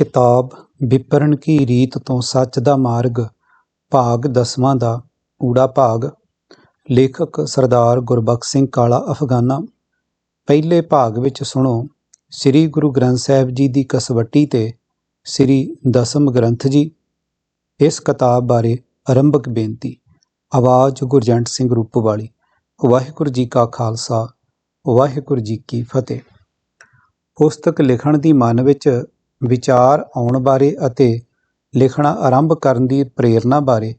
ਕਿਤਾਬ ਵਿਪਰਨ ਕੀ ਰੀਤ ਤੋਂ ਸੱਚ ਦਾ ਮਾਰਗ, ਭਾਗ ਦਸਵਾਂ ਦਾ ਊੜਾ ਭਾਗ। ਲੇਖਕ ਸਰਦਾਰ ਗੁਰਬਖਸ਼ ਸਿੰਘ ਕਾਲਾ ਅਫਗਾਨਾ। ਪਹਿਲੇ ਭਾਗ ਵਿੱਚ ਸੁਣੋ, ਸ੍ਰੀ ਗੁਰੂ ਗ੍ਰੰਥ ਸਾਹਿਬ ਜੀ ਦੀ ਕਸਵੱਟੀ ਤੇ ਸ੍ਰੀ ਦਸਮ ਗ੍ਰੰਥ ਜੀ। ਇਸ ਕਿਤਾਬ ਬਾਰੇ ਆਰੰਭਕ ਬੇਨਤੀ, ਆਵਾਜ਼ ਗੁਰਜੰਟ ਸਿੰਘ ਰੂਪ ਵਾਲੀ। ਵਾਹਿਗੁਰੂ ਜੀ ਕਾ ਖਾਲਸਾ, ਵਾਹਿਗੁਰੂ ਜੀ ਕੀ ਫਤਿਹ। ਪੁਸਤਕ ਲਿਖਣ ਦੀ ਮਨ ਵਿੱਚ ਵਿਚਾਰ ਆਉਣ ਬਾਰੇ ਅਤੇ ਲਿਖਣਾ ਆਰੰਭ ਕਰਨ ਦੀ ਪ੍ਰੇਰਣਾ ਬਾਰੇ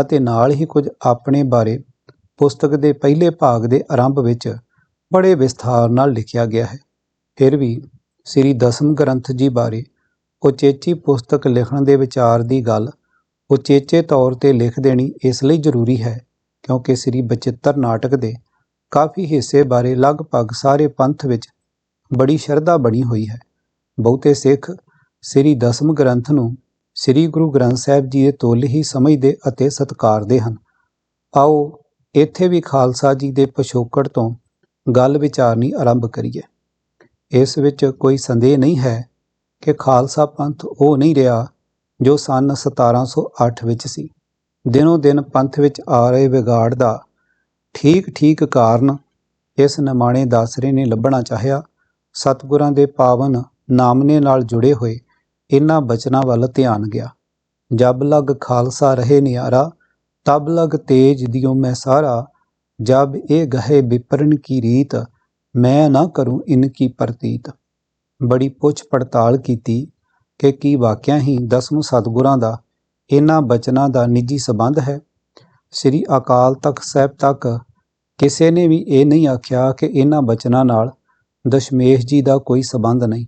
ਅਤੇ ਨਾਲ ਹੀ ਕੁਝ ਆਪਣੇ ਬਾਰੇ ਪੁਸਤਕ ਦੇ ਪਹਿਲੇ ਭਾਗ ਦੇ ਆਰੰਭ ਵਿੱਚ ਬੜੇ ਵਿਸਥਾਰ ਨਾਲ ਲਿਖਿਆ ਗਿਆ ਹੈ। ਫਿਰ ਵੀ ਸ੍ਰੀ ਦਸਮ ਗ੍ਰੰਥ ਜੀ ਬਾਰੇ ਉਚੇਚੀ ਪੁਸਤਕ ਲਿਖਣ ਦੇ ਵਿਚਾਰ ਦੀ ਗੱਲ ਉਚੇਚੇ ਤੌਰ ਤੇ ਲਿਖ ਦੇਣੀ ਇਸ ਲਈ ਜ਼ਰੂਰੀ ਹੈ ਕਿਉਂਕਿ ਸ੍ਰੀ ਬਚਿੱਤਰ ਨਾਟਕ ਦੇ ਕਾਫੀ ਹਿੱਸੇ ਬਾਰੇ ਲਗਭਗ ਸਾਰੇ ਪੰਥ ਵਿੱਚ ਬੜੀ ਸ਼ਰਧਾ ਬਣੀ ਹੋਈ ਹੈ। ਬਹੁਤੇ ਸਿੱਖ ਸ੍ਰੀ ਦਸਮ ਗ੍ਰੰਥ ਨੂੰ ਸ੍ਰੀ ਗੁਰੂ ਗ੍ਰੰਥ ਸਾਹਿਬ ਜੀ ਦੇ ਤੁੱਲ ਹੀ ਸਮਝਦੇ ਅਤੇ ਸਤਿਕਾਰਦੇ ਹਨ। ਆਓ ਇੱਥੇ ਵੀ ਖਾਲਸਾ ਜੀ ਦੇ ਪਛੋਕੜ ਤੋਂ ਗੱਲ ਵਿਚਾਰਨੀ ਆਰੰਭ ਕਰੀਏ। ਇਸ ਵਿੱਚ ਕੋਈ ਸੰਦੇਹ ਨਹੀਂ ਹੈ ਕਿ ਖਾਲਸਾ ਪੰਥ ਉਹ ਨਹੀਂ ਰਿਹਾ ਜੋ ਸਨ 1708 ਵਿੱਚ ਸੀ। ਦਿਨੋ ਦਿਨ ਪੰਥ ਵਿੱਚ ਆ ਰਹੇ ਵਿਗਾੜ ਦਾ ਠੀਕ ਠੀਕ ਕਾਰਨ ਇਸ ਨਿਮਾਣੇ ਦਾਸਰੇ ਨੇ ਲੱਭਣਾ ਚਾਹਿਆ। ਸਤਿਗੁਰਾਂ ਦੇ ਪਾਵਨ ਨਾਮਨੇ ਨਾਲ ਜੁੜੇ ਹੋਏ ਇਹਨਾਂ ਬਚਨਾਂ ਵੱਲ ਧਿਆਨ ਗਿਆ। ਜਬ ਲਗ ਖਾਲਸਾ ਰਹੇ ਨਿਆਰਾ, ਤਬ ਲਗ ਤੇਜ ਦਿਓ ਮੈਂ ਸਾਰਾ। ਜਬ ਇਹ ਗਹੇ ਵਿਪਰਨ ਕੀ ਰੀਤ, ਮੈਂ ਨਾ ਕਰੂੰ ਇਨ ਕੀ ਪ੍ਰਤੀਤ। ਬੜੀ ਪੁੱਛ ਪੜਤਾਲ ਕੀਤੀ ਕਿ ਕੀ ਵਾਕਿਆ ਹੀ ਦਸਮ ਸਤਗੁਰਾਂ ਦਾ ਇਹਨਾਂ ਬਚਨਾਂ ਦਾ ਨਿੱਜੀ ਸਬੰਧ ਹੈ? ਸ੍ਰੀ ਅਕਾਲ ਤਖਤ ਸਾਹਿਬ ਤੱਕ ਕਿਸੇ ਨੇ ਵੀ ਇਹ ਨਹੀਂ ਆਖਿਆ ਕਿ ਇਹਨਾਂ ਬਚਨਾਂ ਨਾਲ ਦਸ਼ਮੇਸ਼ ਜੀ ਦਾ ਕੋਈ ਸਬੰਧ ਨਹੀਂ।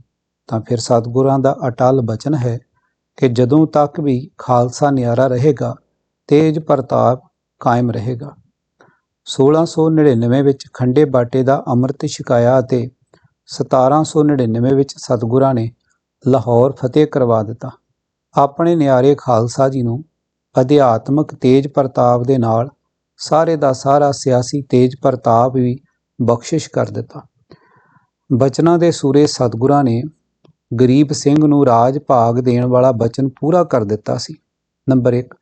ਤਾਂ ਫਿਰ ਸਤਿਗੁਰਾਂ ਦਾ ਅਟਲ ਬਚਨ ਹੈ ਕਿ ਜਦੋਂ ਤੱਕ ਵੀ ਖਾਲਸਾ ਨਿਆਰਾ ਰਹੇਗਾ, ਤੇਜ ਪ੍ਰਤਾਪ ਕਾਇਮ ਰਹੇਗਾ। 1699 ਵਿੱਚ ਖੰਡੇ ਬਾਟੇ ਦਾ ਅੰਮ੍ਰਿਤ ਛਕਾਇਆ ਅਤੇ 1799 ਵਿੱਚ ਸਤਿਗੁਰਾਂ ਨੇ ਲਾਹੌਰ ਫਤਿਹ ਕਰਵਾ ਦਿੱਤਾ। ਆਪਣੇ ਨਿਆਰੇ ਖਾਲਸਾ ਜੀ ਨੂੰ ਅਧਿਆਤਮਕ ਤੇਜ ਪ੍ਰਤਾਪ ਦੇ ਨਾਲ ਸਾਰੇ ਦਾ ਸਾਰਾ ਸਿਆਸੀ ਤੇਜ ਪ੍ਰਤਾਪ ਵੀ ਬਖਸ਼ਿਸ਼ ਕਰ ਦਿੱਤਾ। ਬਚਨਾਂ ਦੇ ਸੂਰੇ ਸਤਿਗੁਰਾਂ ਨੇ ਗਰੀਬ ਸਿੰਘ ਨੂੰ ਰਾਜ ਭਾਗ ਦੇਣ ਵਾਲਾ ਬਚਨ ਪੂਰਾ ਕਰ ਦਿੱਤਾ ਸੀ। ਨੰਬਰ 1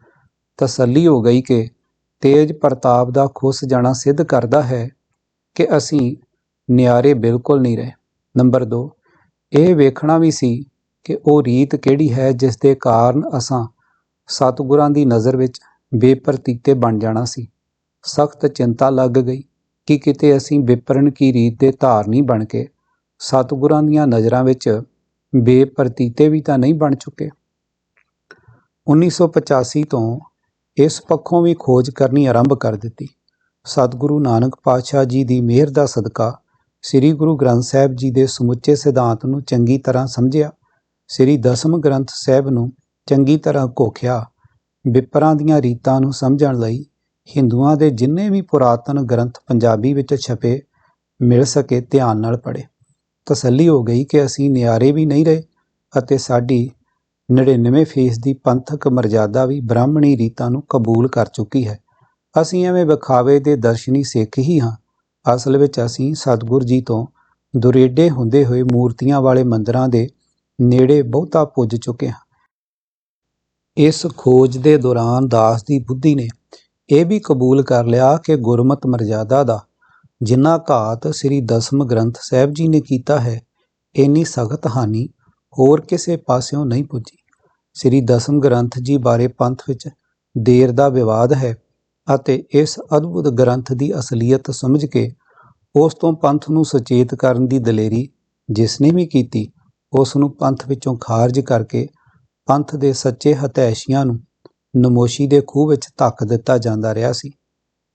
ਤਸੱਲੀ ਹੋ ਗਈ ਕਿ ਤੇਜ ਪ੍ਰਤਾਪ ਦਾ ਖੁੱਸ ਜਾਣਾ ਸਿੱਧ ਕਰਦਾ ਹੈ ਕਿ ਅਸੀਂ ਨਿਆਰੇ ਬਿਲਕੁਲ ਨਹੀਂ ਰਹੇ। ਨੰਬਰ 2 ਇਹ ਵੇਖਣਾ ਵੀ ਸੀ ਕਿ ਉਹ ਰੀਤ ਕਿਹੜੀ ਹੈ ਜਿਸ ਦੇ ਕਾਰਨ ਅਸਾਂ ਸਤਿਗੁਰਾਂ ਦੀ ਨਜ਼ਰ ਵਿੱਚ ਬੇਪਰਤੀਤੇ ਬਣ ਜਾਣਾ ਸੀ। ਸਖਤ ਚਿੰਤਾ ਲੱਗ ਗਈ ਕਿ ਕਿਤੇ ਅਸੀਂ ਵਿਪਰਨ ਕੀ ਰੀਤ ਦੇ ਧਾਰਨੀ ਬਣ ਕੇ ਸਤਿਗੁਰਾਂ ਦੀਆਂ ਨਜ਼ਰਾਂ ਵਿੱਚ ਬੇਪਰਤੀਤੇ ਵੀ ਤਾਂ ਨਹੀਂ ਬਣ ਚੁੱਕੇ। 1985 ਤੋਂ ਇਸ ਪੱਖੋਂ ਵੀ ਖੋਜ ਕਰਨੀ ਆਰੰਭ ਕਰ ਦਿੱਤੀ। ਸਤਿਗੁਰੂ ਨਾਨਕ ਪਾਤਸ਼ਾਹ ਜੀ ਦੀ ਮਿਹਰ ਦਾ ਸਦਕਾ ਸ੍ਰੀ ਗੁਰੂ ਗ੍ਰੰਥ ਸਾਹਿਬ ਜੀ ਦੇ ਸਮੁੱਚੇ ਸਿਧਾਂਤ ਨੂੰ ਚੰਗੀ ਤਰ੍ਹਾਂ ਸਮਝਿਆ। ਸ੍ਰੀ ਦਸਮ ਗ੍ਰੰਥ ਸਾਹਿਬ ਨੂੰ ਚੰਗੀ ਤਰ੍ਹਾਂ ਘੋਖਿਆ। ਵਿਪਰਾਂ ਦੀਆਂ ਰੀਤਾਂ ਨੂੰ ਸਮਝਣ ਲਈ ਹਿੰਦੂਆਂ ਦੇ ਜਿੰਨੇ ਵੀ ਪੁਰਾਤਨ ਗ੍ਰੰਥ ਪੰਜਾਬੀ ਵਿੱਚ ਛਪੇ, ਮਿਲ ਸਕੇ ਧਿਆਨ ਨਾਲ ਪੜ੍ਹੇ। ਤਸੱਲੀ ਹੋ ਗਈ ਕਿ ਅਸੀਂ ਨਿਆਰੇ ਵੀ ਨਹੀਂ ਰਹੇ ਅਤੇ ਸਾਡੀ 99 ਫੀਸ ਦੀ ਪੰਥਕ ਮਰਜ਼ਾਦਾ ਵੀ ਬ੍ਰਾਹਮਣੀ ਰੀਤਾਂ ਨੂੰ ਕਬੂਲ ਕਰ ਚੁੱਕੀ ਹੈ। ਅਸੀਂ ਐਵੇਂ ਵਿਖਾਵੇ ਦੇ ਦਰਸ਼ਨੀ ਸਿੱਖ ਹੀ ਹਾਂ। ਅਸਲ ਵਿੱਚ ਅਸੀਂ ਸਤਿਗੁਰ ਜੀ ਤੋਂ ਦੁਰੇਡੇ ਹੁੰਦੇ ਹੋਏ ਮੂਰਤੀਆਂ ਵਾਲੇ ਮੰਦਰਾਂ ਦੇ ਨੇੜੇ ਬਹੁਤਾ ਪੁੱਜ ਚੁੱਕੇ ਹਾਂ। ਇਸ ਖੋਜ ਦੇ ਦੌਰਾਨ ਦਾਸ ਦੀ ਬੁੱਧੀ ਨੇ ਇਹ ਵੀ ਕਬੂਲ ਕਰ ਲਿਆ ਕਿ ਗੁਰਮਤ ਮਰਜ਼ਾਦਾ ਦਾ ਜਿੰਨਾ ਘਾਤ ਸ੍ਰੀ ਦਸਮ ਗ੍ਰੰਥ ਸਾਹਿਬ ਜੀ ਨੇ ਕੀਤਾ ਹੈ ਇੰਨੀ ਸਖਤ ਹਾਨੀ ਹੋਰ ਕਿਸੇ ਪਾਸਿਓਂ ਨਹੀਂ ਪੁੱਜੀ। ਸ੍ਰੀ ਦਸਮ ਗ੍ਰੰਥ ਜੀ ਬਾਰੇ ਪੰਥ ਵਿੱਚ ਦੇਰ ਦਾ ਵਿਵਾਦ ਹੈ ਅਤੇ ਇਸ ਅਦਭੁਤ ਗ੍ਰੰਥ ਦੀ ਅਸਲੀਅਤ ਸਮਝ ਕੇ ਉਸ ਤੋਂ ਪੰਥ ਨੂੰ ਸੁਚੇਤ ਕਰਨ ਦੀ ਦਲੇਰੀ ਜਿਸ ਨੇ ਵੀ ਕੀਤੀ, ਉਸ ਨੂੰ ਪੰਥ ਵਿੱਚੋਂ ਖਾਰਜ ਕਰਕੇ ਪੰਥ ਦੇ ਸੱਚੇ ਹਤੈਸ਼ੀਆਂ ਨੂੰ ਨਮੋਸ਼ੀ ਦੇ ਖੂਹ ਵਿੱਚ ਧੱਕ ਦਿੱਤਾ ਜਾਂਦਾ ਰਿਹਾ ਸੀ।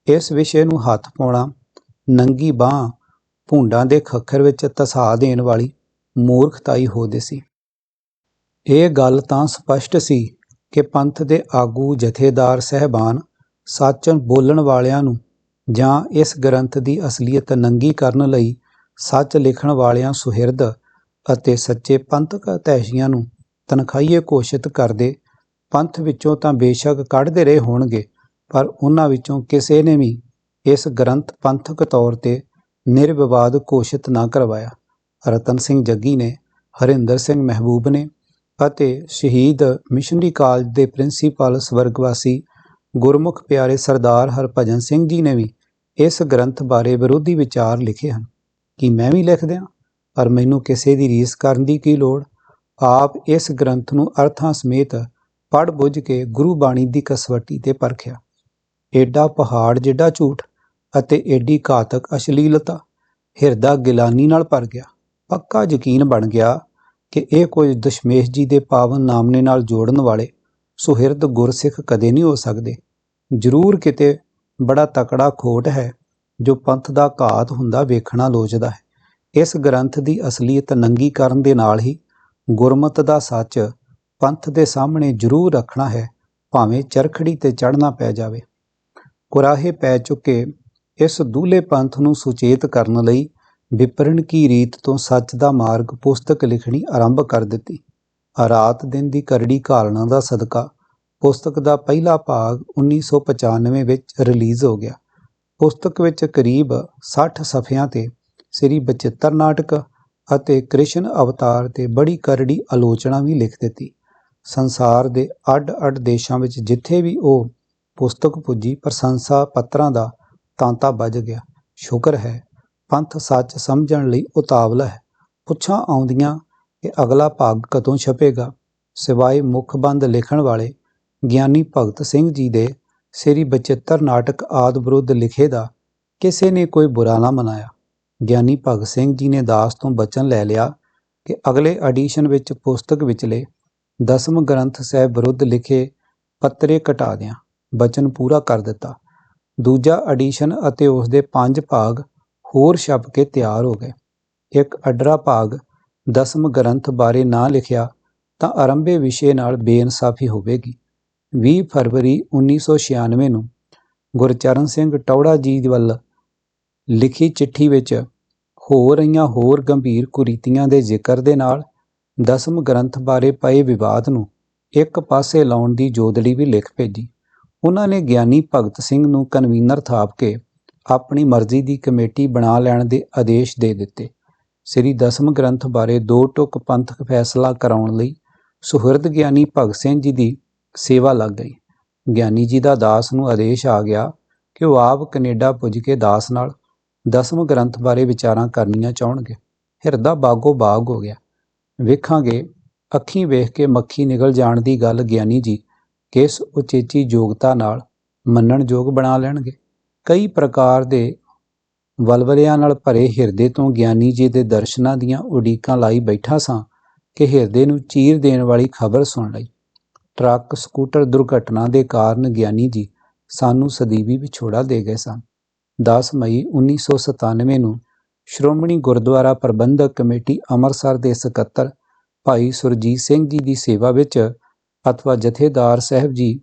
ਇਸ ਵਿਸ਼ੇ ਨੂੰ ਹੱਥ ਪਾਉਣਾ ਨੰਗੀ ਬਾਹ ਭੂੰਡਾਂ ਦੇ ਖੱਖਰ ਵਿੱਚ ਤਸਾ ਦੇਣ ਵਾਲੀ ਮੂਰਖਤਾਈ ਹੋ ਸੀ। ਇਹ ਗੱਲ ਤਾਂ ਸਪਸ਼ਟ ਸੀ ਕਿ ਪੰਥ ਦੇ ਆਗੂ ਜਥੇਦਾਰ ਸਹਿਬਾਨ ਸੱਚ ਬੋਲਣ ਵਾਲਿਆਂ ਨੂੰ ਜਾਂ ਇਸ ਗ੍ਰੰਥ ਦੀ ਅਸਲੀਅਤ ਨੰਗੀ ਕਰਨ ਲਈ ਸੱਚ ਲਿਖਣ ਵਾਲਿਆਂ ਸੁਹਿਰਦ ਅਤੇ ਸੱਚੇ ਪੰਥਕ ਹਤੈਸ਼ੀਆਂ ਨੂੰ ਤਨਖਾਹੀਏ ਘੋਸ਼ਿਤ ਕਰਦੇ ਪੰਥ ਵਿੱਚੋਂ ਤਾਂ ਬੇਸ਼ੱਕ ਕੱਢਦੇ ਰਹੇ ਹੋਣਗੇ, ਪਰ ਉਹਨਾਂ ਵਿੱਚੋਂ ਕਿਸੇ ਨੇ ਵੀ ਇਸ ਗ੍ਰੰਥ ਪੰਥਕ ਤੌਰ ਤੇ ਨਿਰਵਿਵਾਦ ਘੋਸ਼ਿਤ ਨਾ ਕਰਵਾਇਆ। ਰਤਨ ਸਿੰਘ ਜੱਗੀ ਨੇ, ਹਰਿੰਦਰ ਸਿੰਘ ਮਹਿਬੂਬ ਨੇ ਅਤੇ ਸ਼ਹੀਦ ਮਿਸ਼ਨਰੀ ਕਾਲਜ ਦੇ ਪ੍ਰਿੰਸੀਪਲ ਸਵਰਗਵਾਸੀ ਗੁਰਮੁਖ ਪਿਆਰੇ ਸਰਦਾਰ ਹਰਭਜਨ ਸਿੰਘ ਜੀ ਨੇ ਵੀ ਇਸ ਗ੍ਰੰਥ ਬਾਰੇ ਵਿਰੋਧੀ ਵਿਚਾਰ ਲਿਖੇ ਹਨ। ਕਿ ਮੈਂ ਵੀ ਲਿਖ ਦਿਆਂ? ਪਰ ਮੈਨੂੰ ਕਿਸੇ ਦੀ ਰੀਸ ਕਰਨ ਦੀ ਕੀ ਲੋੜ? ਆਪ ਇਸ ਗ੍ਰੰਥ ਨੂੰ ਅਰਥਾਂ ਸਮੇਤ ਪੜ੍ਹ ਬੁੱਝ ਕੇ ਗੁਰੂ ਬਾਣੀ ਦੀ ਕਸਵੱਟੀ ਤੇ ਪਰਖਿਆ। ਏਡਾ ਪਹਾੜ ਜਿੱਡਾ ਝੂਠ ਅਤੇ ਏਡੀ ਘਾਤਕ ਅਸ਼ਲੀਲਤਾ ਹਿਰਦਾ ਗਿਲਾਨੀ ਨਾਲ ਭਰ ਗਿਆ। ਪੱਕਾ ਯਕੀਨ ਬਣ ਗਿਆ ਕਿ ਇਹ ਕੁਝ ਦਸ਼ਮੇਸ਼ ਜੀ ਦੇ ਪਾਵਨ ਨਾਮਨੇ ਨਾਲ ਜੋੜਨ ਵਾਲੇ ਸੁਹਿਰਦ ਗੁਰਸਿੱਖ ਕਦੇ ਨਹੀਂ ਹੋ ਸਕਦੇ। ਜ਼ਰੂਰ ਕਿਤੇ ਬੜਾ ਤਕੜਾ ਖੋਟ ਹੈ ਜੋ ਪੰਥ ਦਾ ਘਾਤ ਹੁੰਦਾ ਵੇਖਣਾ ਲੋਚਦਾ ਹੈ। ਇਸ ਗ੍ਰੰਥ ਦੀ ਅਸਲੀਅਤ ਨੰਗੀ ਕਰਨ ਦੇ ਨਾਲ ਹੀ ਗੁਰਮਤ ਦਾ ਸੱਚ ਪੰਥ ਦੇ ਸਾਹਮਣੇ ਜ਼ਰੂਰ ਰੱਖਣਾ ਹੈ, ਭਾਵੇਂ ਚਰਖੜੀ ਤੇ ਚੜ੍ਹਨਾ ਪੈ ਜਾਵੇ। ਕੁਰਾਹੇ ਪੈ ਚੁੱਕੇ ਇਸ ਦੂਲੇ ਪੰਥ ਨੂੰ ਸੁਚੇਤ ਕਰਨ ਲਈ ਵਿਪਰਨ ਕੀ ਰੀਤ ਤੋਂ ਸੱਚ ਦਾ ਮਾਰਗ ਪੁਸਤਕ ਲਿਖਣੀ ਆਰੰਭ ਕਰ ਦਿੱਤੀ। ਰਾਤ ਦਿਨ ਦੀ ਕਰੜੀ ਘਾਲਣਾ ਦਾ ਸਦਕਾ ਪੁਸਤਕ ਦਾ ਪਹਿਲਾ ਭਾਗ 1995 ਵਿੱਚ ਰਿਲੀਜ਼ ਹੋ ਗਿਆ। ਪੁਸਤਕ ਵਿੱਚ ਕਰੀਬ 60 ਸਫ਼ਿਆਂ ਤੇ ਸ੍ਰੀ ਬਚਿੱਤਰ ਨਾਟਕ ਅਤੇ ਕ੍ਰਿਸ਼ਨ ਅਵਤਾਰ ਤੇ ਬੜੀ ਕਰੜੀ ਆਲੋਚਨਾ ਵੀ ਲਿਖ ਦਿੱਤੀ। ਸੰਸਾਰ ਦੇ ਅੱਡ-ਅੱਡ ਦੇਸ਼ਾਂ ਵਿੱਚ ਜਿੱਥੇ ਵੀ ਉਹ ਪੁਸਤਕ ਪੁੱਜੀ, ਪ੍ਰਸ਼ੰਸਾ ਪੱਤਰਾਂ ਦਾ ਤਾਂਤਾ ਵੱਜ ਗਿਆ। ਸ਼ੁਕਰ ਹੈ, ਪੰਥ ਸੱਚ ਸਮਝਣ ਲਈ ਉਤਾਵਲਾ ਹੈ। ਪੁੱਛਾਂ ਆਉਂਦੀਆਂ ਕਿ ਅਗਲਾ ਭਾਗ ਕਦੋਂ ਛਪੇਗਾ। ਸਿਵਾਏ ਮੁਖਬੰਦ ਲਿਖਣ ਵਾਲੇ ਗਿਆਨੀ ਭਗਤ ਸਿੰਘ ਜੀ ਦੇ ਸ੍ਰੀ ਬਚਿੱਤਰ ਨਾਟਕ ਆਦ ਵਿਰੁੱਧ ਲਿਖੇ ਦਾ ਕਿਸੇ ਨੇ ਕੋਈ ਬੁਰਾ ਨਾ ਮਨਾਇਆ। ਗਿਆਨੀ ਭਗਤ ਸਿੰਘ ਜੀ ਨੇ ਦਾਸ ਤੋਂ ਬਚਨ ਲੈ ਲਿਆ ਕਿ ਅਗਲੇ ਐਡੀਸ਼ਨ ਵਿੱਚ ਪੁਸਤਕ ਵਿਚਲੇ ਦਸਮ ਗ੍ਰੰਥ ਸਾਹਿਬ ਵਿਰੁੱਧ ਲਿਖੇ ਪੱਤਰੇ ਘਟਾ ਦਿਆਂ। ਬਚਨ ਪੂਰਾ ਕਰ ਦਿੱਤਾ। ਦੂਜਾ ਐਡੀਸ਼ਨ ਅਤੇ ਉਸ ਦੇ ਪੰਜ ਭਾਗ ਹੋਰ ਛਪ ਕੇ ਤਿਆਰ ਹੋ ਗਏ। ਇੱਕ ਅਡਰਾ ਭਾਗ ਦਸਮ ਗ੍ਰੰਥ ਬਾਰੇ ਨਾ ਲਿਖਿਆ ਤਾਂ ਆਰੰਭੇ ਵਿਸ਼ੇ ਨਾਲ ਬੇਇਨਸਾਫੀ ਹੋਵੇਗੀ। 20 ਫਰਵਰੀ 1996 ਨੂੰ ਗੁਰਚਰਨ ਸਿੰਘ ਟੌੜਾ ਜੀ ਵੱਲ ਲਿਖੀ ਚਿੱਠੀ ਵਿੱਚ ਹੋ ਰਹੀਆਂ ਹੋਰ ਗੰਭੀਰ ਕੁਰੀਤੀਆਂ ਦੇ ਜ਼ਿਕਰ ਦੇ ਨਾਲ ਦਸਮ ਗ੍ਰੰਥ ਬਾਰੇ ਪਏ ਵਿਵਾਦ ਨੂੰ ਇੱਕ ਪਾਸੇ ਲਾਉਣ ਦੀ ਜੋਦੜੀ ਵੀ ਲਿਖ ਭੇਜੀ। ਉਹਨਾਂ ਨੇ ਗਿਆਨੀ ਭਗਤ ਸਿੰਘ ਨੂੰ ਕਨਵੀਨਰ ਥਾਪ ਕੇ ਆਪਣੀ ਮਰਜ਼ੀ ਦੀ ਕਮੇਟੀ ਬਣਾ ਲੈਣ ਦੇ ਆਦੇਸ਼ ਦੇ ਦਿੱਤੇ। ਸ੍ਰੀ ਦਸਮ ਗ੍ਰੰਥ ਬਾਰੇ ਦੋ ਟੁਕ ਪੰਥਕ ਫੈਸਲਾ ਕਰਾਉਣ ਲਈ ਸੁਹਿਰਦ ਗਿਆਨੀ ਭਗਤ ਸਿੰਘ ਜੀ ਦੀ ਸੇਵਾ ਲੱਗ ਗਈ। ਗਿਆਨੀ ਜੀ ਦਾ ਦਾਸ ਨੂੰ ਆਦੇਸ਼ ਆ ਗਿਆ ਕਿ ਉਹ ਆਪ ਕੈਨੇਡਾ ਪੁੱਜ ਕੇ ਦਾਸ ਨਾਲ ਦਸਮ ਗ੍ਰੰਥ ਬਾਰੇ ਵਿਚਾਰਾਂ ਕਰਨੀਆਂ ਚਾਹਣਗੇ। ਹਿਰਦਾ ਬਾਗੋ ਬਾਗ ਹੋ ਗਿਆ। ਵੇਖਾਂਗੇ, ਅੱਖੀਂ ਵੇਖ ਕੇ ਮੱਖੀ ਨਿਗਲ ਜਾਣ ਦੀ ਗੱਲ ਗਿਆਨੀ ਜੀ ਕਿਸ ਉਚੇਚੀ ਯੋਗਤਾ ਨਾਲ ਮੰਨਣਯੋਗ ਬਣਾ ਲੈਣਗੇ? ਕਈ ਪ੍ਰਕਾਰ ਦੇ ਵਲਵਲਿਆਂ ਨਾਲ ਭਰੇ ਹਿਰਦੇ ਤੋਂ ਗਿਆਨੀ ਜੀ ਦੇ ਦਰਸ਼ਨਾਂ ਦੀਆਂ ਉਡੀਕਾਂ ਲਾਈ ਬੈਠਾ ਸਾਂ ਕਿ ਹਿਰਦੇ ਨੂੰ ਚੀਰ ਦੇਣ ਵਾਲੀ ਖਬਰ ਸੁਣ ਲਈ। ਟਰੱਕ, ਸਕੂਟਰ ਦੁਰਘਟਨਾ ਦੇ ਕਾਰਨ ਗਿਆਨੀ ਜੀ ਸਾਨੂੰ ਸਦੀਵੀ ਵਿਛੋੜਾ ਦੇ ਗਏ ਸਨ। 10 ਮਈ 1997 ਨੂੰ ਸ਼੍ਰੋਮਣੀ ਗੁਰਦੁਆਰਾ ਪ੍ਰਬੰਧਕ ਕਮੇਟੀ ਅੰਮ੍ਰਿਤਸਰ ਦੇ ਸਕੱਤਰ ਭਾਈ ਸੁਰਜੀਤ ਸਿੰਘ ਜੀ ਦੀ ਸੇਵਾ ਵਿੱਚ ਅਥਵਾ ਜਥੇਦਾਰ ਸਾਹਿਬ ਜੀ,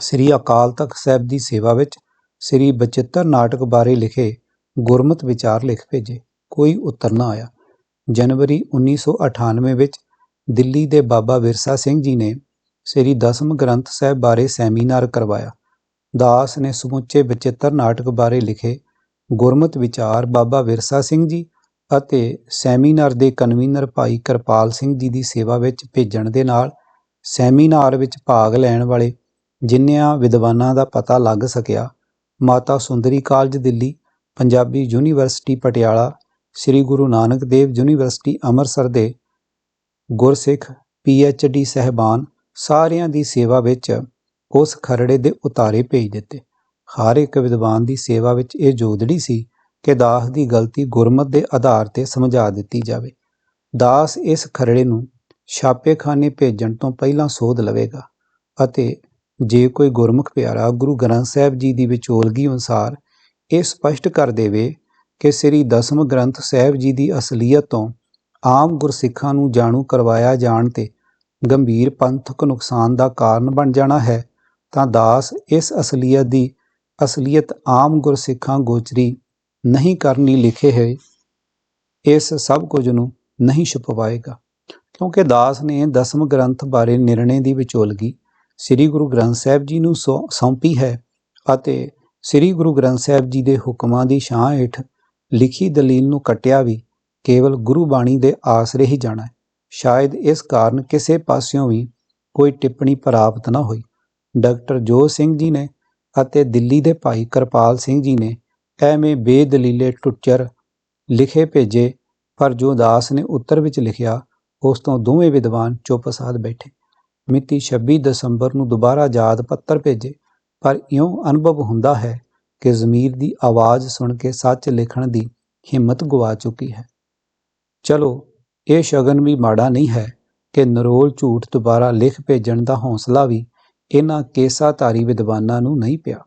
ਸ੍ਰੀ ਅਕਾਲ ਤਖਤ ਸਾਹਿਬ ਦੀ ਸੇਵਾ ਵਿੱਚ ਸ੍ਰੀ ਬਚਿੱਤਰ ਨਾਟਕ ਬਾਰੇ ਲਿਖੇ ਗੁਰਮਤ ਵਿਚਾਰ ਲਿਖ ਭੇਜੇ। ਕੋਈ ਉੱਤਰ ਨਾ ਆਇਆ। ਜਨਵਰੀ 1998 ਵਿੱਚ ਦਿੱਲੀ ਦੇ ਬਾਬਾ ਵਿਰਸਾ ਸਿੰਘ ਜੀ ਨੇ ਸ੍ਰੀ ਦਸਮ ਗ੍ਰੰਥ ਸਾਹਿਬ ਬਾਰੇ ਸੈਮੀਨਾਰ ਕਰਵਾਇਆ। ਦਾਸ ਨੇ ਸਮੁੱਚੇ ਬਚਿੱਤਰ ਨਾਟਕ ਬਾਰੇ ਲਿਖੇ ਗੁਰਮਤ ਵਿਚਾਰ ਬਾਬਾ ਵਿਰਸਾ ਸਿੰਘ ਜੀ ਅਤੇ ਸੈਮੀਨਾਰ ਦੇ ਕਨਵੀਨਰ ਭਾਈ ਕਿਰਪਾਲ ਸਿੰਘ ਜੀ ਦੀ ਸੇਵਾ ਵਿੱਚ ਭੇਜਣ ਦੇ ਨਾਲ ਸੈਮੀਨਾਰ ਵਿੱਚ ਭਾਗ ਲੈਣ ਵਾਲੇ ਜਿੰਨਿਆਂ ਵਿਦਵਾਨਾਂ ਦਾ ਪਤਾ ਲੱਗ ਸਕਿਆ, Mata Sundari college Delhi, Punjabi university Patiala, Sri Guru Nanak Dev university Amritsar ਦੇ ਗੁਰਸਿੱਖ ਡੀ ਸਹਿਬਾਨ ਸਾਰਿਆਂ ਦੀ ਸੇਵਾ ਵਿੱਚ ਉਸ ਖਰੜੇ ਦੇ ਉਤਾਰੇ ਭੇਜ ਦਿੱਤੇ। ਹਰ ਇੱਕ ਵਿਦਵਾਨ ਦੀ ਸੇਵਾ ਵਿੱਚ ਇਹ ਜੋਦੜੀ ਸੀ ਕਿ ਦਾਸ ਦੀ ਗਲਤੀ ਗੁਰਮਤ ਦੇ ਆਧਾਰ ਤੇ ਸਮਝਾ ਦਿੱਤੀ ਜਾਵੇ। ਦਾਸ ਇਸ ਖਰੜੇ ਨੂੰ ਛਾਪੇਖਾਨੇ ਭੇਜਣ ਤੋਂ ਪਹਿਲਾਂ ਸੋਧ ਲਵੇਗਾ ਅਤੇ ਜੇ ਕੋਈ ਗੁਰਮੁਖ ਪਿਆਰਾ ਗੁਰੂ ਗ੍ਰੰਥ ਸਾਹਿਬ ਜੀ ਦੀ ਵਿਚੋਲਗੀ ਅਨੁਸਾਰ ਇਹ ਸਪਸ਼ਟ ਕਰ ਦੇਵੇ ਕਿ ਸ੍ਰੀ ਦਸਮ ਗ੍ਰੰਥ ਸਾਹਿਬ ਜੀ ਦੀ ਅਸਲੀਅਤ ਤੋਂ ਆਮ ਗੁਰਸਿੱਖਾਂ ਨੂੰ ਜਾਣੂ ਕਰਵਾਇਆ ਜਾਣ ਤੇ ਗੰਭੀਰ ਪੰਥਕ ਨੁਕਸਾਨ ਦਾ ਕਾਰਨ ਬਣ ਜਾਣਾ ਹੈ, ਤਾਂ ਦਾਸ ਇਸ ਅਸਲੀਅਤ ਦੀ ਅਸਲੀਅਤ ਆਮ ਗੁਰਸਿੱਖਾਂ ਗੋਚਰੀ ਨਹੀਂ ਕਰਨੀ ਲਿਖੇ ਹੈ ਇਸ ਸਭ ਕੁਝ ਨੂੰ ਨਹੀਂ ਛੁਪਵਾਏਗਾ। ਕਿਉਂਕਿ ਦਾਸ ਨੇ ਦਸਮ ਗ੍ਰੰਥ ਬਾਰੇ ਨਿਰਣੇ ਦੀ ਵਿਚੋਲਗੀ ਸ੍ਰੀ ਗੁਰੂ ਗ੍ਰੰਥ ਸਾਹਿਬ ਜੀ ਨੂੰ ਸੌਂਪੀ ਹੈ ਅਤੇ ਸ੍ਰੀ ਗੁਰੂ ਗ੍ਰੰਥ ਸਾਹਿਬ ਜੀ ਦੇ ਹੁਕਮਾਂ ਦੀ ਛਾਂ ਹੇਠ ਲਿਖੀ ਦਲੀਲ ਨੂੰ ਕਟਿਆ ਵੀ ਕੇਵਲ ਗੁਰੂ ਬਾਣੀ ਦੇ ਆਸਰੇ ਹੀ ਜਾਣਾ ਹੈ। ਸ਼ਾਇਦ ਇਸ ਕਾਰਨ ਕਿਸੇ ਪਾਸਿਓਂ ਵੀ ਕੋਈ ਟਿੱਪਣੀ ਪ੍ਰਾਪਤ ਨਾ ਹੋਈ। ਡਾਕਟਰ ਜੋਤ ਸਿੰਘ ਜੀ ਨੇ ਅਤੇ ਦਿੱਲੀ ਦੇ ਭਾਈ ਕਿਰਪਾਲ ਸਿੰਘ ਜੀ ਨੇ ਐਵੇਂ ਬੇਦਲੀਲੇ ਟੁੱਚਰ ਲਿਖੇ ਭੇਜੇ, ਪਰ ਜੋ ਦਾਸ ਨੇ ਉੱਤਰ ਵਿੱਚ ਲਿਖਿਆ ਉਸ ਤੋਂ ਦੋਵੇਂ ਵਿਦਵਾਨ ਚੁੱਪ ਸਾਧ ਬੈਠੇ। ਮਿਤੀ 26 ਦਸੰਬਰ ਨੂੰ ਦੁਬਾਰਾ ਯਾਦ ਪੱਤਰ ਭੇਜੇ। ਪਰ ਇਉਂ ਅਨੁਭਵ ਹੁੰਦਾ ਹੈ ਕਿ ਜ਼ਮੀਰ ਦੀ ਆਵਾਜ਼ ਸੁਣ ਕੇ ਸੱਚ ਲਿਖਣ ਦੀ ਹਿੰਮਤ ਗਵਾ ਚੁੱਕੀ ਹੈ। ਚਲੋ, ਇਹ ਸ਼ਗਨ ਵੀ ਮਾੜਾ ਨਹੀਂ ਹੈ ਕਿ ਨਰੋਲ ਝੂਠ ਦੁਬਾਰਾ ਲਿਖ ਭੇਜਣ ਦਾ ਹੌਸਲਾ ਵੀ ਇਹਨਾਂ ਕੇਸਾਧਾਰੀ ਵਿਦਵਾਨਾਂ ਨੂੰ ਨਹੀਂ ਪਿਆ।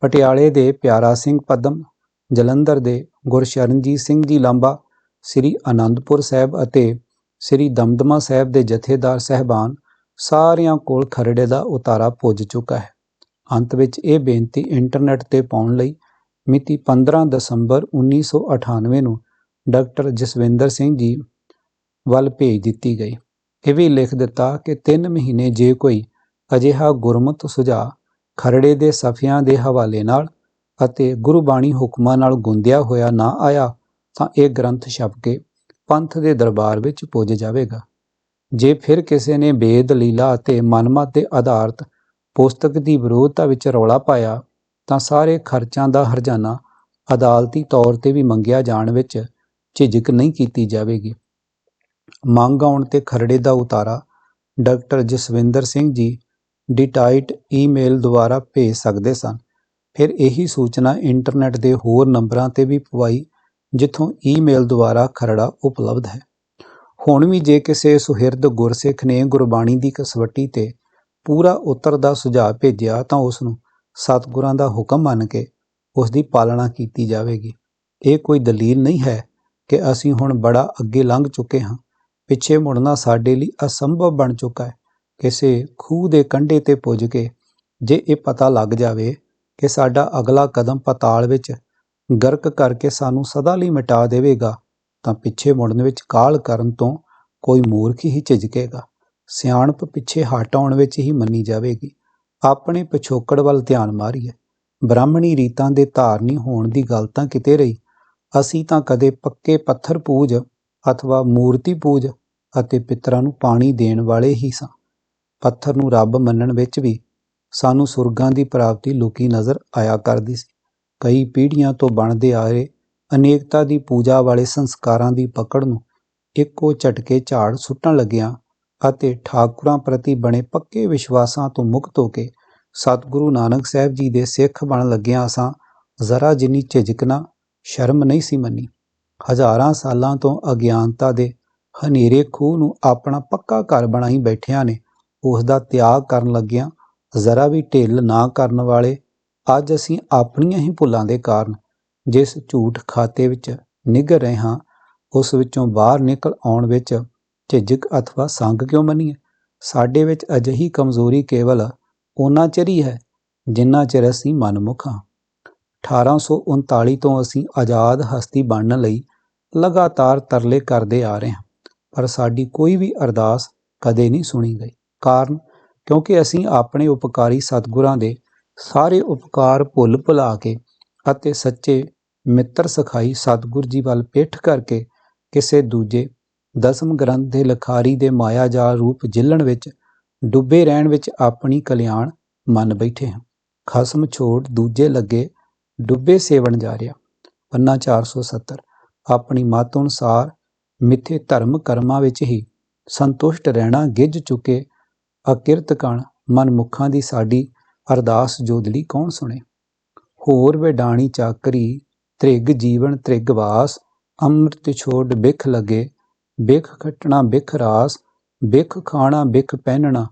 ਪਟਿਆਲੇ ਦੇ ਪਿਆਰਾ ਸਿੰਘ ਪਦਮ, ਜਲੰਧਰ ਦੇ ਗੁਰਸ਼ਰਨਜੀਤ ਸਿੰਘ ਜੀ ਲਾਂਬਾ, ਸ੍ਰੀ ਆਨੰਦਪੁਰ ਸਾਹਿਬ ਅਤੇ ਸ੍ਰੀ ਦਮਦਮਾ ਸਾਹਿਬ ਦੇ ਜਥੇਦਾਰ ਸਹਿਬਾਨ ਸਾਰਿਆਂ ਕੋਲ ਖਰੜੇ ਦਾ ਉਤਾਰਾ ਪੁੱਜ ਚੁੱਕਾ ਹੈ। ਅੰਤ ਵਿੱਚ ਇਹ ਬੇਨਤੀ ਇੰਟਰਨੈਟ ਤੇ ਪਾਉਣ ਲਈ ਮਿਤੀ 15 ਦਸੰਬਰ 1998 ਨੂੰ ਡਾਕਟਰ ਜਸਵਿੰਦਰ ਸਿੰਘ ਜੀ ਵੱਲ ਭੇਜ ਦਿੱਤੀ ਗਈ। ਇਹ ਵੀ ਲਿਖ ਦਿੱਤਾ ਕਿ 3 ਮਹੀਨੇ ਜੇ ਕੋਈ ਅਜਿਹਾ ਗੁਰਮਤ ਸੁਝਾਅ ਖਰੜੇ ਦੇ ਸਫਿਆਂ ਦੇ ਹਵਾਲੇ ਨਾਲ ਅਤੇ ਗੁਰਬਾਣੀ ਹੁਕਮਾਂ ਨਾਲ ਗੁੰਦਿਆ ਹੋਇਆ ਨਾ ਆਇਆ ਤਾਂ ਇਹ ਗ੍ਰੰਥ ਛਪ ਕੇ ਪੰਥ ਦੇ ਦਰਬਾਰ ਵਿੱਚ ਪੁੱਜ ਜਾਵੇਗਾ। ਜੇ ਫਿਰ ਕਿਸੇ ਨੇ ਬੇਦਲੀਲਾ ਅਤੇ ਮਨਮਤ ਦੇ ਆਧਾਰਿਤ ਪੁਸਤਕ ਦੀ ਵਿਰੋਧਤਾ ਵਿੱਚ ਰੌਲਾ ਪਾਇਆ, ਤਾਂ ਸਾਰੇ ਖਰਚਾਂ ਦਾ ਹਰਜਾਨਾ ਅਦਾਲਤੀ ਤੌਰ ਤੇ ਵੀ ਮੰਗਿਆ ਜਾਣ ਵਿੱਚ ਝਿਜਕ ਨਹੀਂ ਕੀਤੀ ਜਾਵੇਗੀ। ਮੰਗ ਆਉਣ ਤੇ ਖਰੜੇ ਦਾ ਉਤਾਰਾ ਡਾਕਟਰ ਜਸਵਿੰਦਰ ਸਿੰਘ ਜੀ ਡਿਟਾਈਟ ਈਮੇਲ ਦੁਆਰਾ ਭੇਜ ਸਕਦੇ ਸਨ। ਫਿਰ ਇਹੀ ਸੂਚਨਾ ਇੰਟਰਨੈਟ ਦੇ ਹੋਰ ਨੰਬਰਾਂ ਤੇ ਵੀ ਪਵਾਈ ਜਿੱਥੋਂ ਈਮੇਲ ਦੁਆਰਾ ਖਰੜਾ ਉਪਲਬਧ ਹੈ। ਹੁਣ ਵੀ ਜੇ ਕਿਸੇ ਸੁਹਿਰਦ ਗੁਰਸਿੱਖ ਨੇ ਗੁਰਬਾਣੀ ਦੀ ਕਸਵੱਟੀ ਤੇ ਪੂਰਾ ਉੱਤਰ ਦਾ ਸੁਝਾਅ ਭੇਜਿਆ ਤਾਂ ਉਸ ਨੂੰ ਸਤਿਗੁਰਾਂ ਦਾ ਹੁਕਮ ਮੰਨ ਕੇ ਉਸ ਦੀ ਪਾਲਣਾ ਕੀਤੀ ਜਾਵੇਗੀ। ਇਹ ਕੋਈ ਦਲੀਲ ਨਹੀਂ ਹੈ ਕਿ ਅਸੀਂ ਹੁਣ ਬੜਾ ਅੱਗੇ ਲੰਘ ਚੁੱਕੇ ਹਾਂ। ਪਿੱਛੇ ਮੁੜਨਾ ਸਾਡੇ ਲਈ ਅਸੰਭਵ ਬਣ ਚੁੱਕਾ ਹੈ। ਕਿਸੇ ਖੂਹ ਦੇ ਕੰਢੇ ਤੇ ਪੁੱਜ ਕੇ ਜੇ ਇਹ ਪਤਾ ਲੱਗ ਜਾਵੇ ਕਿ ਸਾਡਾ ਅਗਲਾ ਕਦਮ ਪਤਾਲ ਵਿੱਚ ਗਰਕ ਕਰਕੇ ਸਾਨੂੰ ਸਦਾ ਲਈ ਮਿਟਾ ਦੇਵੇਗਾ, ਤਾਂ ਪਿੱਛੇ ਮੁੜਨ ਵਿੱਚ ਕਾਲ ਕਰਨ ਤੋਂ ਕੋਈ ਮੂਰਖ ਹੀ ਝਿਜਕੇਗਾ। ਸਿਆਣਪ ਪਿੱਛੇ ਹਟ ਆਉਣ ਵਿੱਚ ਹੀ ਮੰਨੀ ਜਾਵੇਗੀ। ਆਪਣੇ ਪਿਛੋਕੜ ਵੱਲ ਧਿਆਨ ਮਾਰੀਏ। ਬ੍ਰਾਹਮਣੀ ਰੀਤਾਂ ਦੇ ਧਾਰਨੀ ਹੋਣ ਦੀ ਗੱਲ ਤਾਂ ਕਿਤੇ ਰਹੀ। ਅਸੀਂ ਤਾਂ ਕਦੇ ਪੱਕੇ ਪੱਥਰ ਪੂਜ ਅਥਵਾ ਮੂਰਤੀ ਪੂਜ ਅਤੇ ਪਿਤਰਾਂ ਨੂੰ ਪਾਣੀ ਦੇਣ ਵਾਲੇ ਹੀ ਸਾਂ। ਪੱਥਰ ਨੂੰ ਰੱਬ ਮੰਨਣ ਵਿੱਚ ਵੀ ਸਾਨੂੰ ਸੁਰਗਾਂ ਦੀ ਪ੍ਰਾਪਤੀ ਲੁਕੀ ਨਜ਼ਰ ਆਇਆ ਕਰਦੀ ਸੀ। ਕਈ ਪੀੜ੍ਹੀਆਂ ਤੋਂ ਬਣਦੇ ਆ ਰਹੇ ਅਨੇਕਤਾ ਦੀ ਪੂਜਾ ਵਾਲੇ ਸੰਸਕਾਰਾਂ ਦੀ ਪਕੜ ਨੂੰ ਇੱਕੋ ਝਟਕੇ ਝਾੜ ਸੁੱਟਣ ਲੱਗਿਆਂ ਅਤੇ ਠਾਕੁਰਾਂ ਪ੍ਰਤੀ ਬਣੇ ਪੱਕੇ ਵਿਸ਼ਵਾਸਾਂ ਤੋਂ ਮੁਕਤ ਹੋ ਕੇ ਸਤਿਗੁਰੂ ਨਾਨਕ ਸਾਹਿਬ ਜੀ ਦੇ ਸਿੱਖ ਬਣ ਲੱਗਿਆਂ ਅਸਾਂ ਜ਼ਰਾ ਜਿੰਨੀ ਝਿਜਕਣਾ ਸ਼ਰਮ ਨਹੀਂ ਸੀ ਮੰਨੀ। ਹਜ਼ਾਰਾਂ ਸਾਲਾਂ ਤੋਂ ਅਗਿਆਨਤਾ ਦੇ ਹਨੇਰੇ ਖੂਹ ਨੂੰ ਆਪਣਾ ਪੱਕਾ ਘਰ ਬਣਾਈ ਬੈਠਿਆਂ ਨੇ ਉਸ ਦਾ ਤਿਆਗ ਕਰਨ ਲੱਗਿਆਂ ਜ਼ਰਾ ਵੀ ਢਿੱਲ ਨਾ ਕਰਨ ਵਾਲੇ ਅੱਜ ਅਸੀਂ ਆਪਣੀਆਂ ਹੀ ਭੁੱਲਾਂ ਦੇ ਕਾਰਨ ਜਿਸ ਝੂਠ ਖਾਤੇ ਵਿੱਚ ਨਿਗਰ ਰਹੇ ਹਾਂ, ਉਸ ਵਿੱਚੋਂ ਬਾਹਰ ਨਿਕਲ ਆਉਣ ਵਿੱਚ ਝਿਜਕ ਅਥਵਾ ਸੰਗ ਕਿਉਂ ਮੰਨੀਏ? ਸਾਡੇ ਵਿੱਚ ਅਜਿਹੀ ਕਮਜ਼ੋਰੀ ਕੇਵਲ ਉਹਨਾਂ ਚਿਰ ਹੀ ਹੈ ਜਿੰਨਾ ਚਿਰ ਅਸੀਂ ਮਨਮੁਖ ਹਾਂ। 1839 ਤੋਂ ਅਸੀਂ ਆਜ਼ਾਦ ਹਸਤੀ ਬਣਨ ਲਈ ਲਗਾਤਾਰ ਤਰਲੇ ਕਰਦੇ ਆ ਰਹੇ ਹਾਂ, ਪਰ ਸਾਡੀ ਕੋਈ ਵੀ ਅਰਦਾਸ ਕਦੇ ਨਹੀਂ ਸੁਣੀ ਗਈ। ਕਾਰਨ, ਕਿਉਂਕਿ ਅਸੀਂ ਆਪਣੇ ਉਪਕਾਰੀ ਸਤਿਗੁਰਾਂ ਦੇ ਸਾਰੇ ਉਪਕਾਰ ਭੁੱਲ ਭੁਲਾ ਕੇ ਅਤੇ ਸੱਚੇ ਮਿੱਤਰ ਸਖਾਈ ਸਤਿਗੁਰ ਜੀ ਵੱਲ ਪਿੱਠ ਕਰਕੇ ਕਿਸੇ ਦੂਜੇ ਦਸਮ ਗ੍ਰੰਥ ਦੇ ਲਖਾਰੀ ਦੇ ਮਾਇਆ ਜਾਲ ਰੂਪ ਜਿੱਲਣ ਵਿੱਚ, ਡੁੱਬੇ ਰਹਿਣ ਵਿੱਚ ਆਪਣੀ ਕਲਿਆਣ ਮੰਨ ਬੈਠੇ ਹਾਂ। ਖਸਮ ਛੋੜ ਦੂਜੇ ਲੱਗੇ ਡੁੱਬੇ ਸੇਵਣ ਜਾ ਰਿਹਾ। ਪੰਨਾ 470 ਆਪਣੀ ਮਤ ਅਨੁਸਾਰ ਮਿੱਥੇ ਧਰਮ ਕਰਮਾਂ ਵਿੱਚ ਹੀ ਸੰਤੁਸ਼ਟ ਰਹਿਣਾ ਗਿੱਜ ਚੁੱਕੇ ਅਕਿਰਤ ਕਣ ਮਨਮੁਖਾਂ ਦੀ ਸਾਡੀ ਅਰਦਾਸ ਜੋਦਲੀ ਕੌਣ ਸੁਣੇ? ਹੋਰ ਵਡਾਣੀ ਚਾਕਰੀ, ਤ੍ਰਿਗ ਜੀਵਨ ਤ੍ਰਿਗ ਵਾਸ, ਅੰਮ੍ਰਿਤ ਛੋੜ ਬਿਖ ਲਗੇ, ਬਿਖ ਖਟਣਾ ਬਿਖ ਰਾਸ, ਬਿਖ ਖਾਣਾ ਬਿਖ ਪਹਿਨਣਾ,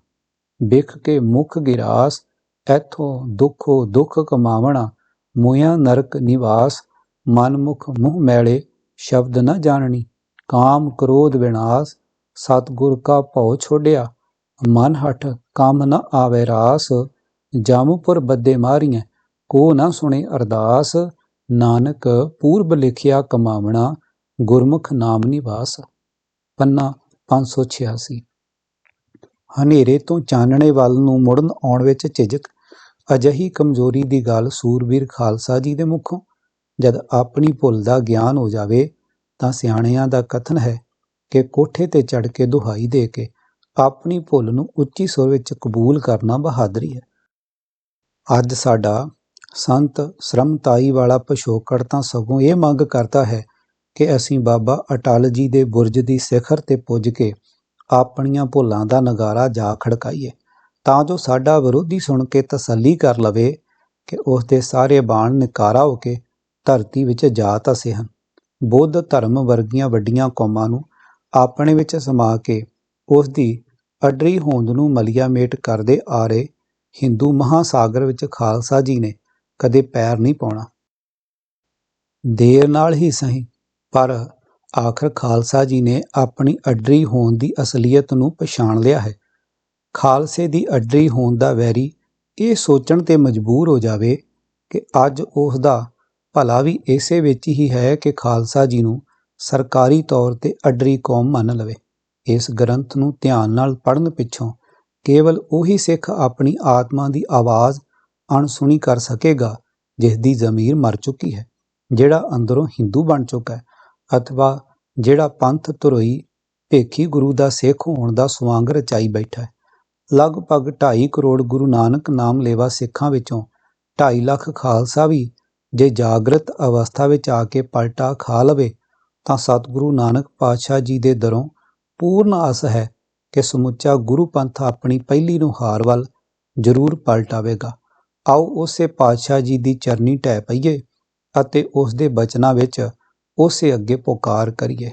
ਬਿਖ ਕੇ ਮੁਖ ਗਿਰਾਸ, ਐਥੋਂ ਦੁਖੋ ਦੁਖ ਕਮਾਵਣਾ ਮੋਇਆ ਨਰਕ ਨਿਵਾਸ ਮਨ ਮੁਖ ਮੂੰਹ ਮੈਲੇ, ਸ਼ਬਦ ਨਾ ਜਾਣਨੀ, ਕਾਮ ਕ੍ਰੋਧ ਵਿਨਾਸ਼, ਸਤਗੁਰ ਕਾ ਭਉ ਛੋੜਿਆ ਮਨ ਹਠ ਕੰਮ ਨ ਆਵੇ ਰਾਸ ਜਾਮੂਪੁਰ ਬੱਦੇ ਮਾਰੀਆਂ ਕੋ ਨਾ ਸੁਣੇ ਅਰਦਾਸ, ਨਾਨਕ ਪੂਰਬ ਲਿਖਿਆ ਕਮਾਵਣਾ, ਗੁਰਮੁਖ ਨਾਮ ਨਿਵਾਸ। ਪੰਨਾ 586 ਹਨੇਰੇ ਤੋਂ ਚਾਨਣੇ ਵੱਲ ਨੂੰ ਮੁੜਨ ਆਉਣ ਵਿੱਚ ਝਿਜਕ, ਅਜਹੀ ਕਮਜ਼ੋਰੀ ਦੀ ਗੱਲ ਸੂਰਬੀਰ ਖਾਲਸਾ ਜੀ ਦੇ ਮੁਖੋਂ, ਜਦ ਆਪਣੀ ਭੁੱਲ ਦਾ ਗਿਆਨ ਹੋ ਜਾਵੇ, ਤਾਂ ਸਿਆਣਿਆਂ ਦਾ ਕਥਨ ਹੈ ਕਿ ਕੋਠੇ ਤੇ ਚੜ ਕੇ ਦੁਹਾਈ ਦੇ ਕੇ ਆਪਣੀ ਭੁੱਲ ਨੂੰ ਉੱਚੀ ਸੁਰ ਵਿੱਚ ਕਬੂਲ ਕਰਨਾ ਬਹਾਦਰੀ ਹੈ। ਅੱਜ ਸਾਡਾ ਸੰਤ ਸ਼ਰਮਤਾਈ ਵਾਲਾ ਪਿਛੋਕੜ ਤਾਂ ਸਗੋਂ ਇਹ ਮੰਗ ਕਰਦਾ ਹੈ ਕਿ ਅਸੀਂ ਬਾਬਾ ਅਟਲ ਜੀ ਦੇ ਬੁਰਜ ਦੀ ਸਿਖਰ ਤੇ ਪੁੱਜ ਕੇ ਆਪਣੀਆਂ ਭੁੱਲਾਂ ਦਾ ਨਗਾਰਾ ਜਾ ਖੜਕਾਈਏ। ਤਾਂ ਜੋ ਸਾਡਾ ਵਿਰੋਧੀ ਸੁਣ ਕੇ ਤਸੱਲੀ ਕਰ ਲਵੇ ਕਿ ਉਸ ਦੇ ਸਾਰੇ ਬਾਣ ਨਿਕਾਰਾ ਹੋ ਕੇ ਧਰਤੀ ਵਿੱਚ ਜਾ ਧਸੇ ਹਨ ਬੁੱਧ ਧਰਮ ਵਰਗੀਆਂ ਵੱਡੀਆਂ ਕੌਮਾਂ ਨੂੰ ਆਪਣੇ ਵਿੱਚ ਸਮਾ ਕੇ ਉਸ ਦੀ ਅਡਰੀ ਹੋਂਦ ਨੂੰ ਮਲੀਆ ਮੇਟ ਕਰਦੇ ਆ ਰਹੇ ਹਿੰਦੂ ਮਹਾਂਸਾਗਰ ਵਿੱਚ ਖਾਲਸਾ ਜੀ ਨੇ ਕਦੇ ਪੈਰ ਨਹੀਂ ਪਾਉਣਾ। ਦੇਰ ਨਾਲ ਹੀ ਸਹੀ, ਪਰ ਆਖਰ ਖਾਲਸਾ ਜੀ ਨੇ ਆਪਣੀ ਅਡਰੀ ਹੋਣ ਦੀ ਅਸਲੀਅਤ ਨੂੰ ਪਛਾਣ ਲਿਆ ਹੈ। ਖਾਲਸੇ ਦੀ ਅਡਰੀ ਹੋਣ ਦਾ ਵੈਰੀ ਇਹ ਸੋਚਣ ਤੇ ਮਜਬੂਰ ਹੋ ਜਾਵੇ ਕਿ ਅੱਜ ਉਸ ਦਾ ਭਲਾ ਵੀ ਇਸੇ ਵਿੱਚ ਹੀ ਹੈ ਕਿ ਖਾਲਸਾ ਜੀ ਨੂੰ ਸਰਕਾਰੀ ਤੌਰ ਤੇ ਅਡਰੀ ਕੌਮ ਮੰਨ ਲਵੇ। ਇਸ ਗ੍ਰੰਥ ਨੂੰ ਧਿਆਨ ਨਾਲ ਪੜ੍ਹਨ ਪਿੱਛੋਂ ਕੇਵਲ ਉਹੀ ਸਿੱਖ ਆਪਣੀ ਆਤਮਾ ਦੀ ਆਵਾਜ਼ ਅਣਸੁਣੀ ਕਰ ਸਕੇਗਾ ਜਿਸ ਦੀ ਜ਼ਮੀਰ ਮਰ ਚੁੱਕੀ ਹੈ, ਜਿਹੜਾ ਅੰਦਰੋਂ ਹਿੰਦੂ ਬਣ ਚੁੱਕਾ ਹੈ, ਅਥਵਾ ਜਿਹੜਾ ਪੰਥ ਤੁਰੋਈ ਭੇਖੀ ਗੁਰੂ ਦਾ ਸਿੱਖ ਹੋਣ ਦਾ ਸਵਾਂਗ ਰਚਾਈ ਬੈਠਾ ਹੈ। ਲਗਭਗ 2.5 ਕਰੋੜ ਗੁਰੂ ਨਾਨਕ ਨਾਮ ਲੇਵਾ ਸਿੱਖਾਂ ਵਿੱਚੋਂ 2.5 ਲੱਖ ਖਾਲਸਾ ਵੀ ਜੇ ਜਾਗਰਤ ਅਵਸਥਾ ਵਿੱਚ ਆ ਕੇ ਪਲਟਾ ਖਾ ਲਵੇ, ਤਾਂ ਸਤਿਗੁਰੂ ਨਾਨਕ ਪਾਤਸ਼ਾਹ ਜੀ ਦੇ ਦਰੋਂ ਪੂਰਨ ਆਸ ਹੈ ਕਿ ਸਮੁੱਚਾ ਗੁਰੂ ਪੰਥ ਆਪਣੀ ਪਹਿਲੀ ਨੂੰ ਹਾਰ ਵੱਲ ਜ਼ਰੂਰ ਪਲਟਾਵੇਗਾ। ਆਓ ਉਸੇ ਪਾਤਸ਼ਾਹ ਜੀ ਦੀ ਚਰਨੀ ਟਹਿ ਪਈਏ ਅਤੇ ਉਸ ਦੇ ਬਚਨਾਂ ਵਿੱਚ ਉਸੇ ਅੱਗੇ ਪੁਕਾਰ ਕਰੀਏ।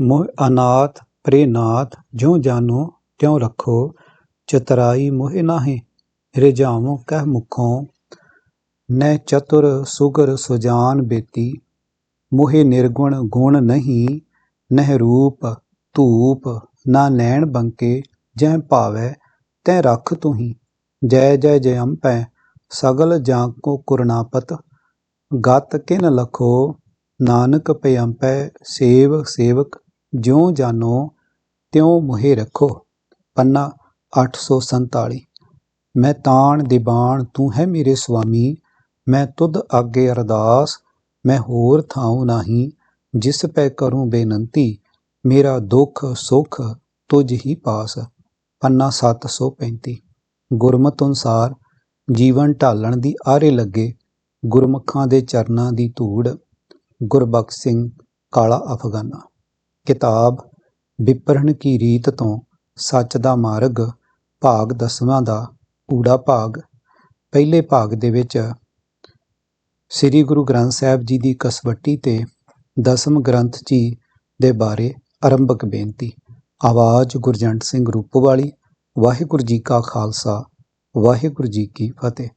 ਮੋਹ ਅਨਾਥ ਪ੍ਰੇਨਾਥ ਜਿਉ ਜਾਨੋ ਤਿਉ ਰੱਖੋ, ਚਤਰਾਈ ਮੋਹਿ ਨਾਹੀ ਰਿਜਾਵੋ ਕਹਿ ਮੁਖੋਂ ਨੈ ਚਤੁਰ ਸੁਗਰ ਸੁਜਾਨ ਬੇਤੀ, ਮੋਹਿ ਨਿਰਗੁਣ ਗੁਣ ਨਹੀਂ, ਨਹਿ ਰੂਪ ਧੂਪ ਨਾ ਨੈਣ ਬੰਕੇ ਜੈ ਭਾਵੈ, ਤੈਂ ਰੱਖ ਤੁਹੀ। ਜੈ ਜੈ ਜੈ ਅੰਪੈ, ਸਗਲ ਜਾਂ ਕੋ ਕੁਰਨਾਪਤ। ਗਤ ਕਿਨ ਲਖੋ, ਨਾਨਕ ਪਯੰਪੈ ਸੇਵ ਸੇਵਕ ਜਿਉ ਜਾਨੋ, ਤਿਉ ਮੁਹੇ ਰੱਖੋ। ਪੰਨਾ 847 ਮੈਂ ਤਾਣ ਦੀਵਾਨ ਤੂੰ ਹੈ ਮੇਰੇ ਸੁਆਮੀ, ਮੈਂ ਤੁਧ ਅੱਗੇ ਅਰਦਾਸ, ਮੈਂ ਹੋਰ ਥਾਉ ਨਹੀਂ, ਜਿਸ ਪੈ ਕਰੂੰ ਬੇਨੰਤੀ ਮੇਰਾ ਦੁੱਖ ਸੁੱਖ ਤੁਝ ਹੀ ਪਾਸ। ਪੰਨਾ 735 ਗੁਰਮਤਿ ਅਨੁਸਾਰ ਜੀਵਨ ਢਾਲਣ ਦੀ ਆਰੇ ਲੱਗੇ ਗੁਰਮੁਖਾਂ ਦੇ ਚਰਨਾਂ ਦੀ ਧੂੜ। ਗੁਰਬਖਸ਼ ਸਿੰਘ ਕਾਲਾ ਅਫਗਾਨਾ। ਕਿਤਾਬ ਵਿਪਰਨ ਕੀ ਰੀਤ ਤੋਂ ਸੱਚ ਦਾ ਮਾਰਗ, ਭਾਗ ਦਸਵਾਂ ਦਾ ਊੜਾ ਭਾਗ। ਪਹਿਲੇ ਭਾਗ ਦੇ ਵਿੱਚ ਸ੍ਰੀ ਗੁਰੂ ਗ੍ਰੰਥ ਸਾਹਿਬ ਜੀ ਦੀ ਕਸਵੱਟੀ ਤੇ ਦਸਮ ਗ੍ਰੰਥ ਜੀ ਦੇ ਬਾਰੇ ਆਰੰਭਕ ਬੇਨਤੀ। ਆਵਾਜ਼ ਗੁਰਜੰਟ ਸਿੰਘ ਰੂਪਵਾਲੀ। ਵਾਹਿਗੁਰੂ ਜੀ ਕਾ ਖਾਲਸਾ। ਵਾਹਿਗੁਰੂ ਜੀ ਕੀ ਫਤਿਹ।